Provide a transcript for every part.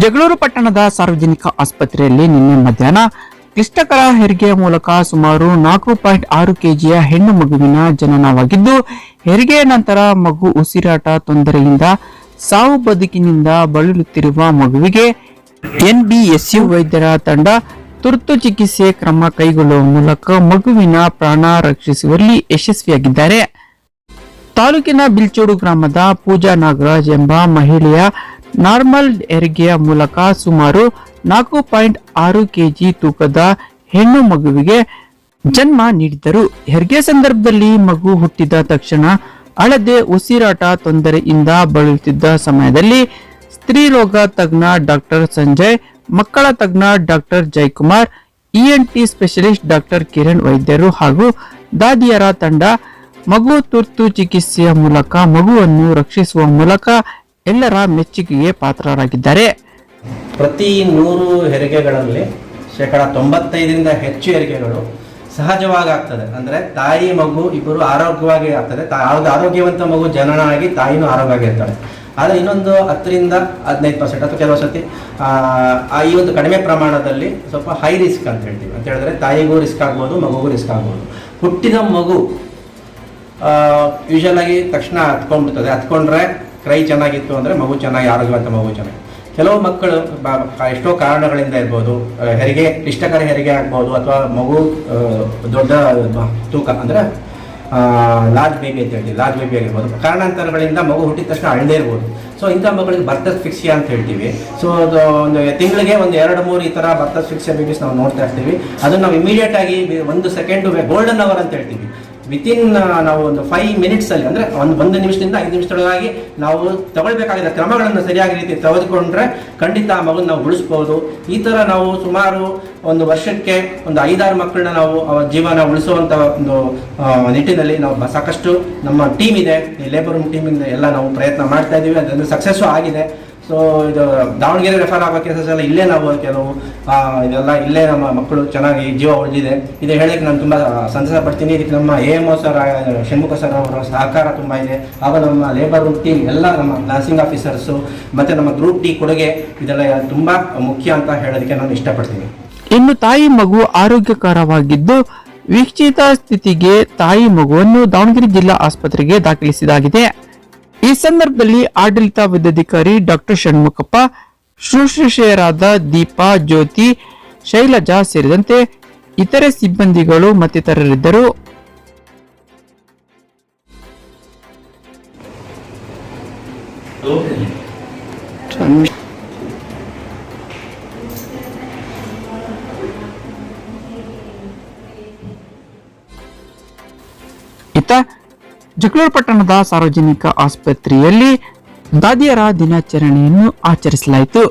ಜಗಳೂರು ಪಟ್ಟಣದ ಸಾರ್ವಜನಿಕ ಆಸ್ಪತ್ರೆಯಲ್ಲಿ ನಿನ್ನೆ ಮಧ್ಯಾಹ್ನ ಕ್ಲಿಷ್ಟಕರ ಹೆರಿಗೆಯ ಮೂಲಕ ಸುಮಾರು ನಾಲ್ಕು ಪಾಯಿಂಟ್ ಆರು ಕೆಜಿಯ ಹೆಣ್ಣು ಮಗುವಿನ ಜನನವಾಗಿದ್ದು ಹೆರಿಗೆಯ ನಂತರ ಮಗು ಉಸಿರಾಟ ತೊಂದರೆಯಿಂದ ಸಾವು ಬದುಕಿನಿಂದ ಬಳಲುತ್ತಿರುವ ಮಗುವಿಗೆ ಎನ್ಬಿಎಸ್ಯು ವೈದ್ಯರ ತಂಡ ತುರ್ತು ಚಿಕಿತ್ಸೆ ಕ್ರಮ ಕೈಗೊಳ್ಳುವ ಮೂಲಕ ಮಗುವಿನ ಪ್ರಾಣ ರಕ್ಷಿಸುವಲ್ಲಿ ಯಶಸ್ವಿಯಾಗಿದ್ದಾರೆ. ತಾಲೂಕಿನ ಬಿಲ್ಚೋಡು ಗ್ರಾಮದ ಪೂಜಾ ನಾಗರಾಜ್ ಎಂಬ ಮಹಿಳೆಯ ನಾರ್ಮಲ್ ಹೆರಿಗೆಯ ಮೂಲಕ ಸುಮಾರು ನಾಲ್ಕು ಪಾಯಿಂಟ್ ಆರು ಕೆಜಿ ತೂಕದ ಹೆಣ್ಣು ಮಗುವಿಗೆ ಜನ್ಮ ನೀಡಿದ್ದರು. ಹೆರಿಗೆ ಸಂದರ್ಭದಲ್ಲಿ ಮಗು ಹುಟ್ಟಿದ ತಕ್ಷಣ ಅಳದೆ ಉಸಿರಾಟ ತೊಂದರೆಯಿಂದ ಬಳಲುತ್ತಿದ್ದ ಸಮಯದಲ್ಲಿ ಸ್ತ್ರೀರೋಗ ತಜ್ಞ ಡಾಕ್ಟರ್ ಸಂಜಯ್, ಮಕ್ಕಳ ತಜ್ಞ doctor Jayakumar ENT specialist doctor Kiran ವೈದ್ಯರು ಹಾಗೂ ದಾದಿಯರ ತಂಡ ಮಗು ತುರ್ತು ಚಿಕಿತ್ಸೆಯ ಮೂಲಕ ಮಗುವನ್ನು ರಕ್ಷಿಸುವ ಮೂಲಕ ಎಲ್ಲರ ಮೆಚ್ಚುಗೆಗೆ ಪಾತ್ರರಾಗಿದ್ದಾರೆ. ಪ್ರತಿ ನೂರು ಹೆರಿಗೆಗಳಲ್ಲಿ ಶೇಕಡ ತೊಂಬತ್ತೈದರಿಂದ ಹೆಚ್ಚು ಹೆರಿಗೆಗಳು ಸಹಜವಾಗಿ ಆಗ್ತದೆ. ಅಂದರೆ ತಾಯಿ, ಮಗು ಇಬ್ಬರು ಆರೋಗ್ಯವಾಗಿ ಆಗ್ತದೆ. ಆರೋಗ್ಯವಂತ ಮಗು ಜನನ ಆಗಿ ತಾಯಿನೂ ಆರೋಗ್ಯವಾಗಿ ಇರ್ತಾಳೆ. ಆದರೆ ಇನ್ನೊಂದು ಹತ್ತರಿಂದ ಹದಿನೈದು ಪರ್ಸೆಂಟ್ ಅಥವಾ ಕೆಲವು ಸತಿ ಈ ಒಂದು ಕಡಿಮೆ ಪ್ರಮಾಣದಲ್ಲಿ ಸ್ವಲ್ಪ ಹೈ ರಿಸ್ಕ್ ಅಂತ ಹೇಳ್ತೀವಿ. ಅಂತ ಹೇಳಿದ್ರೆ ತಾಯಿಗೂ ರಿಸ್ಕ್ ಆಗ್ಬೋದು, ಮಗುಗೂ ರಿಸ್ಕ್ ಆಗ್ಬೋದು. ಹುಟ್ಟಿದ ಮಗು ಯೂಶಲ್ ಆಗಿ ತಕ್ಷಣ ಹತ್ಕೊಂಡ್ಬಿಡ್ತದೆ. ಹತ್ಕೊಂಡ್ರೆ ಕ್ರೈ ಚೆನ್ನಾಗಿತ್ತು ಅಂದರೆ ಮಗು ಚೆನ್ನಾಗಿ, ಆರೋಗ್ಯವಂತ ಮಗು ಚೆನ್ನಾಗಿ. ಕೆಲವು ಮಕ್ಕಳು ಎಷ್ಟೋ ಕಾರಣಗಳಿಂದ ಇರ್ಬೋದು ಹೆರಿಗೆ, ಕ್ಲಿಷ್ಟಕರ ಹೆರಿಗೆ ಆಗ್ಬೋದು ಅಥವಾ ಮಗು ದೊಡ್ಡ ತೂಕ ಅಂದರೆ ಲಾರ್ಜ್ ಬೇಬಿ ಅಂತ ಹೇಳ್ತೀವಿ, ಲಾರ್ಜ್ ಬೇಬಿ ಆಗಿರ್ಬೋದು. ಕಾರಣಾಂತರಗಳಿಂದ ಮಗು ಹುಟ್ಟಿದ ತಕ್ಷಣ ಅಳದೇ ಇರ್ಬೋದು. ಸೊ ಇಂಥ ಮಕ್ಕಳಿಗೆ ಬರ್ತಸ್ ಫಿಕ್ಸಿಯಾ ಅಂತ ಹೇಳ್ತೀವಿ. ಸೊ ಅದು ಒಂದು ತಿಂಗಳಿಗೆ ಒಂದು ಎರಡು, ಮೂರು ಈ ಥರ ಬರ್ತಸ್ ಫಿಕ್ಸಿಯಾ ಬೇಬೀಸ್ ನಾವು ನೋಡ್ತಾ ಇರ್ತೀವಿ. ಅದನ್ನು ನಾವು ಇಮಿಡಿಯೇಟ್ ಆಗಿ ಒಂದು ಸೆಕೆಂಡು ಗೋಲ್ಡನ್ ಅವರ್ ಅಂತ ಹೇಳ್ತೀವಿ. ವಿತಿನ್ ನಾವು ಒಂದು ಫೈವ್ ಮಿನಿಟ್ಸ್ ಅಲ್ಲಿ, ಅಂದ್ರೆ ಒಂದು ಒಂದು ನಿಮಿಷದಿಂದ ಐದು ನಿಮಿಷದೊಳಗಾಗಿ ನಾವು ತಗೊಳ್ಬೇಕಾಗಿದ್ದ ಕ್ರಮಗಳನ್ನು ಸರಿಯಾಗಿ ರೀತಿ ತೆಗೆದುಕೊಂಡ್ರೆ ಖಂಡಿತ ಆ ಮಗುನ ನಾವು ಉಳಿಸ್ಬೋದು. ಈ ತರ ನಾವು ಸುಮಾರು ಒಂದು ವರ್ಷಕ್ಕೆ ಒಂದು ಐದಾರು ಮಕ್ಕಳನ್ನ ನಾವು ಅವರ ಜೀವನ ಉಳಿಸುವಂತ ಒಂದು ನಿಟ್ಟಿನಲ್ಲಿ ನಾವು ಸಾಕಷ್ಟು ನಮ್ಮ ಟೀಮ್ ಇದೆ. ಈ ಲೇಬರ್ ಟೀಮ್ ಟೀಮಿಂದ ಎಲ್ಲ ನಾವು ಪ್ರಯತ್ನ ಮಾಡ್ತಾ ಇದೀವಿ. ಅದನ್ನು ಸಕ್ಸಸ್ಸು ಆಗಿದೆ. ಸೊ ಇದು ದಾವಣಗೆರೆ ರೆಫರ್ ಆಗೋ ಕೇಸಸ್ ಎಲ್ಲ ಇಲ್ಲೇ ನಾವು ಕೆಲವು ಇದೆಲ್ಲ ಇಲ್ಲೇ ನಮ್ಮ ಮಕ್ಕಳು ಚೆನ್ನಾಗಿ ಜೀವ ಉಳಿದಿದೆ. ಇದು ಹೇಳಕ್ಕೆ ನಾನು ತುಂಬ ಸಂತಸ ಪಡ್ತೀನಿ. ಇದಕ್ಕೆ ನಮ್ಮ A M O sir, Shanmukha sir ಅವರ ಸಹಕಾರ ತುಂಬ ಇದೆ. ಹಾಗೂ ನಮ್ಮ ಲೇಬರ್ ರೂಮ್ ಟೀಮ್ ಎಲ್ಲ ನಮ್ಮ ನರ್ಸಿಂಗ್ ಆಫೀಸರ್ಸು ಮತ್ತು ನಮ್ಮ ಗ್ರೂಪ್ ಡಿ ಕೊಡುಗೆ, ಇದೆಲ್ಲ ತುಂಬ ಮುಖ್ಯ ಅಂತ ಹೇಳೋದಕ್ಕೆ ನಾನು ಇಷ್ಟಪಡ್ತೀನಿ. ಇನ್ನು ತಾಯಿ ಮಗು ಆರೋಗ್ಯಕರವಾಗಿದ್ದು ವೀಕ್ಷಿತ ಸ್ಥಿತಿಗೆ ತಾಯಿ ಮಗುವನ್ನು ದಾವಣಗೆರೆ ಜಿಲ್ಲಾ ಆಸ್ಪತ್ರೆಗೆ ದಾಖಲಿಸಿದಾಗಿದೆ. ಈ ಸಂದರ್ಭದಲ್ಲಿ ಆಡಳಿತ ವೈದ್ಯಾಧಿಕಾರಿ ಡಾಕ್ಟರ್ ಷಣ್ಮುಖಪ್ಪ, ಶುಶ್ರೂಷೆಯರಾದ ದೀಪಾ, ಜ್ಯೋತಿ, ಶೈಲಜಾ ಸೇರಿದಂತೆ ಇತರೆ ಸಿಬ್ಬಂದಿಗಳು ಮತ್ತಿತರರಿದ್ದರು. ಇತ್ತ ಜಗಳೂರು ಪಟ್ಟಣದ ಸಾರ್ವಜನಿಕ ಆಸ್ಪತ್ರೆಯಲ್ಲಿ ದಾದಿಯರ ದಿನಾಚರಣೆಯನ್ನು ಆಚರಿಸಲಾಯಿತು.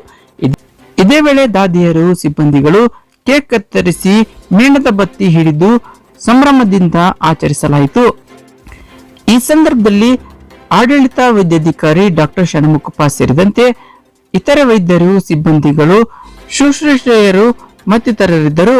ಇದೇ ವೇಳೆ ದಾದಿಯರು, ಸಿಬ್ಬಂದಿಗಳು ಕೇಕ್ ಕತ್ತರಿಸಿ ಮೇಣದ ಬತ್ತಿ ಹಿಡಿದು ಸಂಭ್ರಮದಿಂದ ಆಚರಿಸಲಾಯಿತು. ಈ ಸಂದರ್ಭದಲ್ಲಿ ಆಡಳಿತ ವೈದ್ಯಾಧಿಕಾರಿ ಡಾಕ್ಟರ್ ಷಣ್ಮುಖಪ್ಪ ಸೇರಿದಂತೆ ಇತರೆ ವೈದ್ಯರು, ಸಿಬ್ಬಂದಿಗಳು, ಶುಶ್ರೂಷೆಯರು ಮತ್ತಿತರರಿದ್ದರು.